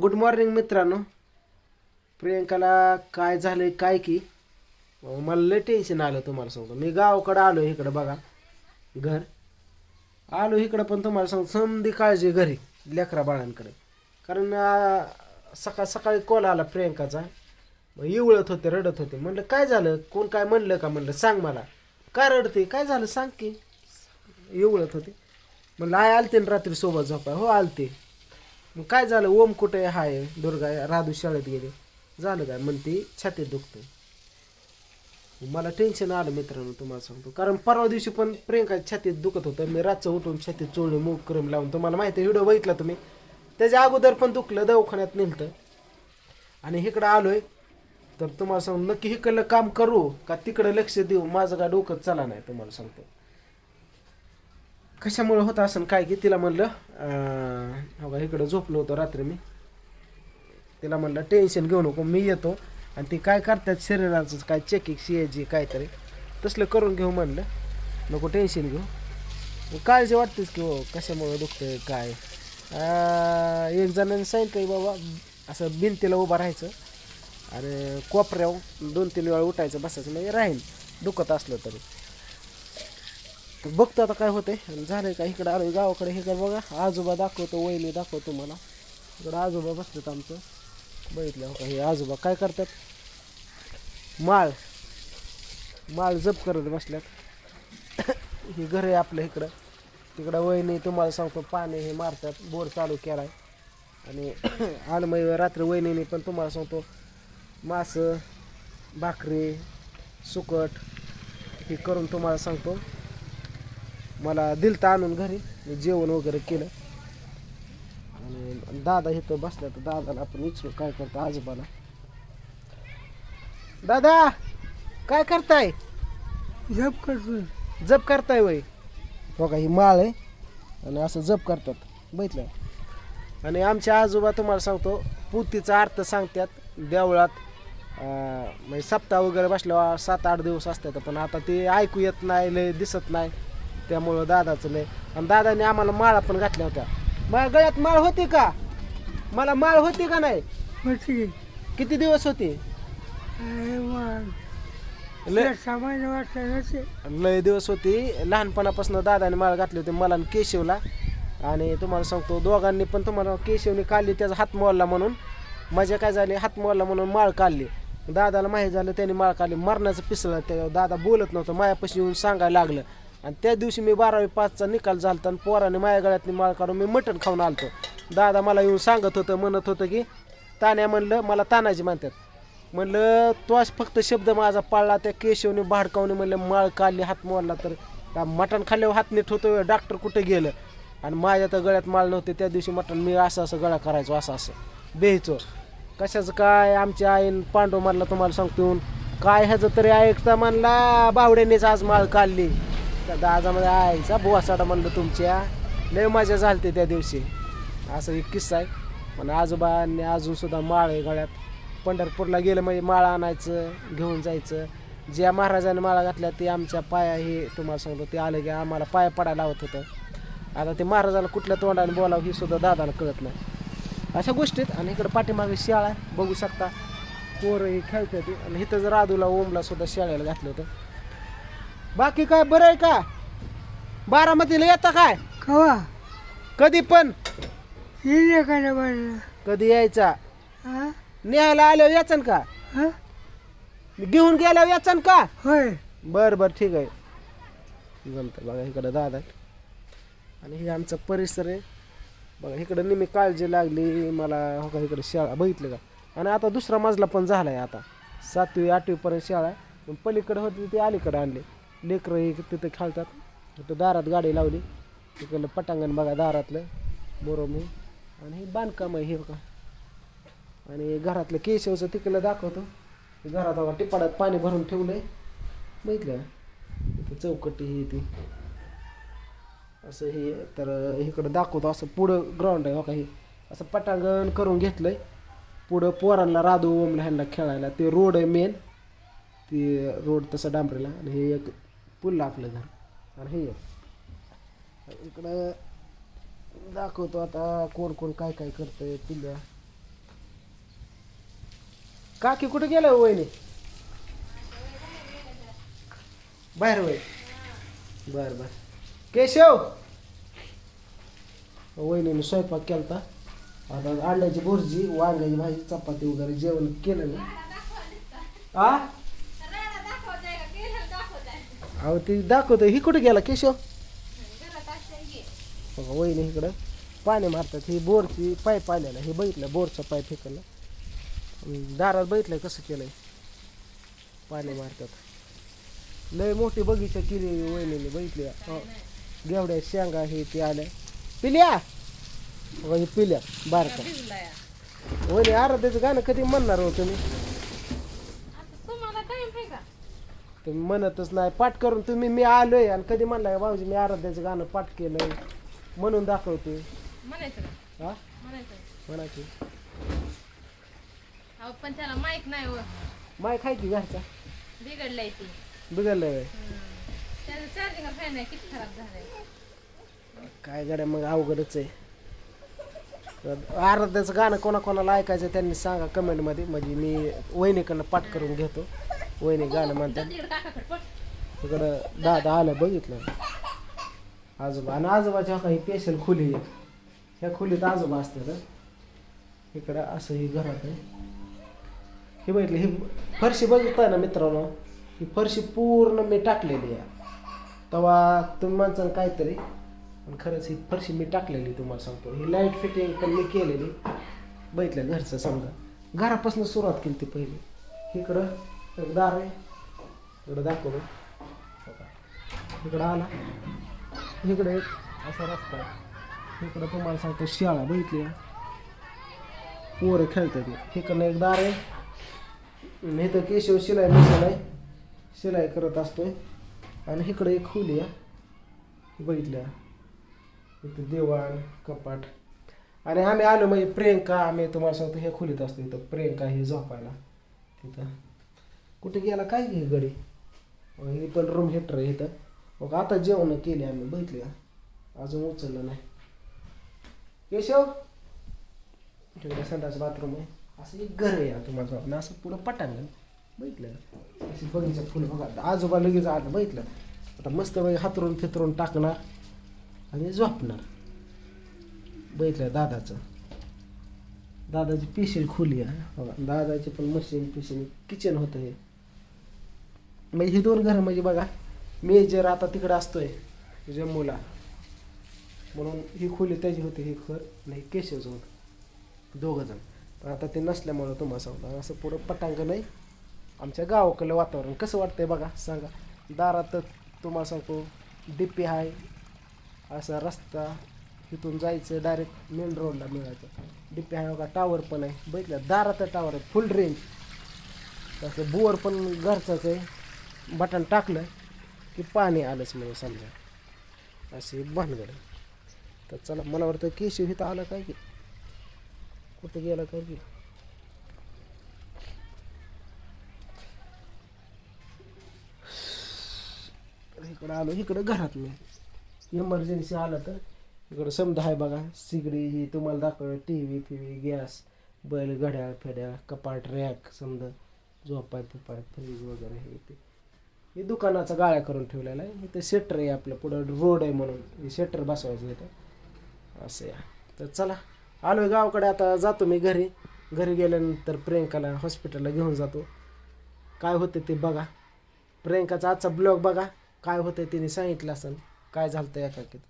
Good morning मित्रांनो. प्रियंकाला काय झालं आहे काय की? मला लय टेन्शन आलं तुम्हाला सांगतो. मी गावाकडं आलो इकडं बघा. घर. आलो इकडं पण तुम्हाला सांगतो समधी काळजी घरी लेकरा बाळांकडे. कारण सकाळ सकाळी कॉल आला प्रियंकाचा. मग इवळत होते रडत होते. म्हणलं काय झालं? कोण काय म्हणलं का? म्हणलं सांग मला. काय रडते काय झालं? सांग की. इवळत होते. म्हणलं आय आलते ना रात्री सोबत झोपाय हो आलते. मग काय झालं? ओम कुठे हाय दुर्गा राधू शाळेत गेले. झालं काय? म्हणते छातीत दुखते मला टेन्शन आलं मित्रांनो तुम्हाला सांगतो. कारण परवा दिवशी पण प्रियंका छातीत दुखत होतं. मी रातचं उठून छातीत चोळली मूग क्रम लावून तुम्हाला माहिती आहे व्हिडिओ बघितला तुम्ही. त्याच्या अगोदर पण दुखलं दवाखान्यात नेलतं. आणि इकडं आलोय. तर तुम्हाला सांगू नक्की इकडलं काम करू का तिकडं लक्ष देऊ? माझं का डोकं चला नाही तुम्हाला सांगतो. कशामुळं होतं असं काय की तिला म्हणलं बघा हो इकडं झोपलो होतो रात्री मी. तिला म्हणलं टेन्शन घेऊ नको मी येतो. आणि ती काय करतात शरीराचं काय चेकिंग सी जी काहीतरी तसलं करून घेऊ म्हणलं. नको टेन्शन घेऊ. मग काळजी वाटतेच की हो कशामुळं दुखतंय काय? एक जणांनी सांगितलं बाबा असं भिंतीला उभं राहायचं. आणि कोपऱ्यावर दोन तीन वेळा उठायचं बसायचं म्हणजे राहील दुखत असलं तरी. तर बघतो आता काय होतंय. आणि झालंय का इकडं आलोय गावाकडे. हे कर बघा आजोबा दाखवतो वहिनी दाखवतो मला. इकडं आजोबा बसतात आमचं. बघितलं हो का हे आजोबा काय करतात? माळ. माळ जप करत बसल्यात. ही घर आहे आपलं इकडं. तिकडं वहिनी तुम्हाला सांगतो पाणी हे मारतात बोर चालू केला आहे आणि आलमय रात्री वहिनीने पण तुम्हाला सांगतो मासं भाकरी सुकट हे करून तुम्हाला सांगतो. मला दिलतं आणून घरी. मी जेवण वगैरे केलं. आणि दादा इथं बसल्या तर दादाला आपण विचारू काय करतो आजोबाला. दादा काय करताय? जप करतो जप करताय वय? हो का ही माळ आहे. आणि असं जप करतात. बघितलं आणि आमचे आजोबा तुम्हाला सांगतो पुतीचा अर्थ सांगतात देवळात म्हणजे सप्ताह वगैरे बसल्यावर सात आठ दिवस असतात. पण आता ते ऐकू येत नाही लय दिसत नाही. त्यामुळं दादाचं लय. आणि दादाने आम्हाला माळा पण घातल्या होत्या. माझ्या गळ्यात माळ होती का? मला माळ होती का नाही? होती. किती दिवस होती? लय सामान्य वाटलं नसे लय दिवस होती. लहानपणापासून दादाने माळ घातली होती मला आणि केशवला. आणि तुम्हाला सांगतो दोघांनी पण तुम्हाला केशवने काढली त्याचा हात मोडला म्हणून. मजा काय झाली? हात मोडला म्हणून माळ काढली. दादाला माहीत झालं त्याने माळ काढली. मरणाचं पिसळं त्या दादा बोलत नव्हतं मायापाशी येऊन सांगायला लागलं. आणि त्या दिवशी मी बारावी पाचचा निकाल झालता आणि पोराने माझ्या गळ्यातली माळ काढून मी मटण खाऊन आलतो. दादा मला येऊन सांगत होतं म्हणत होतं की तान्या म्हणलं मला तानाजी म्हणतात. म्हणलं तोच फक्त शब्द माझा पाळला त्या केशवने भाडकावने म्हणलं माळ काढली हात मोडला तर त्या मटण खाल्ल्यावर हात नीट होतो डॉक्टर कुठे गेलं? आणि माझ्या तर गळ्यात माळ नव्हते त्या दिवशी मटण मी असं असं गळा करायचो असं असं. बेहचो. कशाचं काय आमच्या आईन पांडव मारला तुम्हाला सांगतो येऊन काय ह्याचं तरी ऐकता म्हणला बावड्यानेच आज माळ काढली. त्या दाजामध्ये आईचा बुवासाडा म्हणलं तुमच्या. लय मजा झालते त्या दिवशी. असं एक किस्सा आहे. पण आजोबांनी अजून सुद्धा माळ आहे गळ्यात. पंढरपूरला गेलं म्हणजे माळ आणायचं घेऊन जायचं. ज्या महाराजांनी माळा घातल्या ते आमच्या पाया हे तुम्हाला सांगतो ते आलं की आम्हाला पाया पडायला लावत होतं. आता ते महाराजाला कुठल्या तोंडाने बोलावं हे सुद्धा दादाला कळत नाही. अशा गोष्टीत आणि इकडं पाठीमागे शाळा आहे. बघू शकता. पोरं हे खेळतात. ते. आणि इथं जर राधूला ओमला सुद्धा शाळेला घातलं होतं. बाकी काय बरं आहे का? बारामतीला येता काय? कवा? कधी पण. येईल एखाद्या बाजूला. कधी यायचा? हा? न्यायला आल्यावर याचन का? हा? घेऊन गेल्यावर याचन का? होय. बर बर ठीक आहे. जमतं बघा इकडं दादा आहे. आणि हे आमचा परिसर आहे. बघा इकडं नेहमी काळजी लागली. मला हो का इकडं शाळा बघितलं का? आणि आता दुसरा मजला पण झाला आहे आता. सातवी आठवीपर्यंत शाळा आहे. पण पलीकडे होती ती अलीकडे आणली. लेकरं हे तिथं खेळतात. तिथं दारात गाडी लावली. तिकडलं पटांगण बघा दारातलं. बोरोमी. आणि हे बांधकाम आहे हे बघा. आणि घरातलं केशवचं तिकडलं दाखवतो. घरात बघा टिपाडात पाणी भरून ठेवलं आहे बघितलं तिथं चौकटी ही ती. असं हे तर इकडं दाखवतो असं पुढं ग्राउंड आहे बघा का हे. असं पटांगण करून घेतलं आहे पुढं पोरांना राधू ओमला ह्यांना खेळायला. ते रोड आहे मेन ते रोड तसं डांबरेला. आणि हे एक पुल्ला आपलं घर. आणि हे इकडं दाखवतो आता कोण कोण काय काय करतंय पिल्ल्या. काकी कुठे गेलं हो वहिनी? बाहेर वय. बर बर. केशव! हो वहिनीने स्वयंपाक केलता. आता अंड्याची भुर्जी वांग्याची भाजी चपाती वगैरे जेवण केलं ना आ? अहो ती दाखवतो ही कुठे गेला केशव? बघा वहिनी इकडं. पाणी मारतात. ही बोरची पाईप आलेला हे बघितलं बोरचं पाईप अन दारात बघितलंय कसं केलंय. पाणी मारतात. लय मोठी बगीचा केली वहिनीने बघितली अहो, गेवड्या शेंगा हे ते आल्या. पिल्या? बघा ही पिल्या. बारका. वहिनी आराध्याचं गाणं कधी म्हणणार हो तुम्ही तुम्हाला टाइम आहे का तुम्ही म्हणतच नाही. पाठ करून तुम्ही मी आलोय आणि कधी म्हणलाय भाऊजी मी आराध्याचं गाणं पाठ केलंय. म्हणून दाखवते म्हणायचं का? हा? म्हणायचं. म्हणा की अहो पण त्याला माहीत नाही हो. माय खाय की घरचा? बिघडलंय ती. बिघडलंय व्हय. त्याचं चार्जिंग फॅन आहे किती खराब झालंय. काय गाड्या मग अवघडच आहे. आराध्याचं गाणं कोणाकोणाला ऐकायचं त्यांनी सांगा कमेंटमध्ये म्हणजे मी वहिनीकडनं पाठ करून घेतो. वहिनी गाणं म्हणतात. तिकडं दादा आलं बघितलं. आजोबा. आणि आजोबाच्या काही पेशल स्पेशल खोली आहे ह्या खोलीत आजोबा असतात इकडं असं ही घरात आहे. हे बघितलं ही फरशी बघितलं ना मित्रांनो? ही फरशी पूर्ण मी टाकलेली आहे. तेव्हा तुम्ही म्हणसान काहीतरी पण खरंच ही फरशी मी टाकलेली तुम्हाला सांगतो. ही लाइट फिटिंग पण मी केलेली. बघितलं घरचं समजा. घरापासून सुरुवात केली ती पहिली. इकडं एक दार आहे इकडं दाखवलं इकडं आला. इकडे एक असा रस्ता आहे. इकडं तुम्हाला सांगतो शाळा बघितली पोरं खेळतात इकडनं एक दार आहे आणि तर केशव शिलाई मशीन आहे. शिलाई करत असतोय. आणि इकडे एक खोली आहे. बघितल्या? इथं देवाण कपाट. आणि आम्ही आलो म्हणजे प्रियंका आम्ही तुम्हाला सांगतो हे खोलीत असतो. इथं प्रियंका हे झोपायला. तिथं. कुठे गेला काय घे गडी? हे पण रूम हिटर आहे इथं. मग आता जेवण केले आम्ही बघितले अजून उचललं नाही. केशव? तिकडे संडास बाथरूम आहे. असं एक घर आहे आता माझं आपण असं पुढं पटांगण. बघितलं का? अशी बगीचा फुलं बघा. आजोबा लगेच आलं बघितलं. आता मस्त वेळ हातरून फितरून टाकणार आणि झोपणार. बघितलं दादाचं? दादाची पेशल खोली आहे. बघा दादाची पण मशीन पिशील किचन होतं हे. म्हणजे ही दोन घरं म्हणजे बघा मेजर आता तिकडं असतोय जम्मूला. म्हणून ही खोली त्याची होती ही घर नाही केशवचं होतं. दोघं जण. पण आता ते नसल्यामुळं तुम्हाला सांगतो असं पुढं पटांगण आहे आमच्या गावाकडलं वातावरण कसं वाटतंय बघा सांगा. दारात तुम्हाला सांगतो पी आहे असा रस्ता इथून जायचं डायरेक्ट मेन रोडला मिळायचं. डिप्पी आहे बघा टावर पण आहे. बघितलं? दारात टावर आहे फुल रेंज तसं बोर पण घरचाच आहे. बटन टाकलं की पाणी आलंच म्हणून समजा. अशी भानगड तर चला मला वाटतं केशव इथं आलं काय की? कुठं गेला काय की? इकडं आलो इकडं घरात मी. इमर्जन्सी आलं तर इकडं समजा आहे बघा सिगडी ही तुम्हाला दाखवलं टी व्ही फिवी गॅस बैल घड्याळ फेड्याळ कपाट रॅक समजा झोपाय तुपाय फ्रीज वगैरे हे ते. हे दुकानाचा गाळ्या करून ठेवलेला आहे. इथे शेटर आहे आपलं पुढं रोड आहे म्हणून. हे शेटर बसवायचं इथं. असं या तर चला आलोय गावाकडे. आता जातो मी घरी. घरी गेल्यानंतर प्रियंकाला हॉस्पिटलला घेऊन जातो. काय होतं ते बघा. प्रियंकाचा आजचा ब्लॉग बघा. काय होतं तिने सांगितलं असेल काय झालं एकाकीत?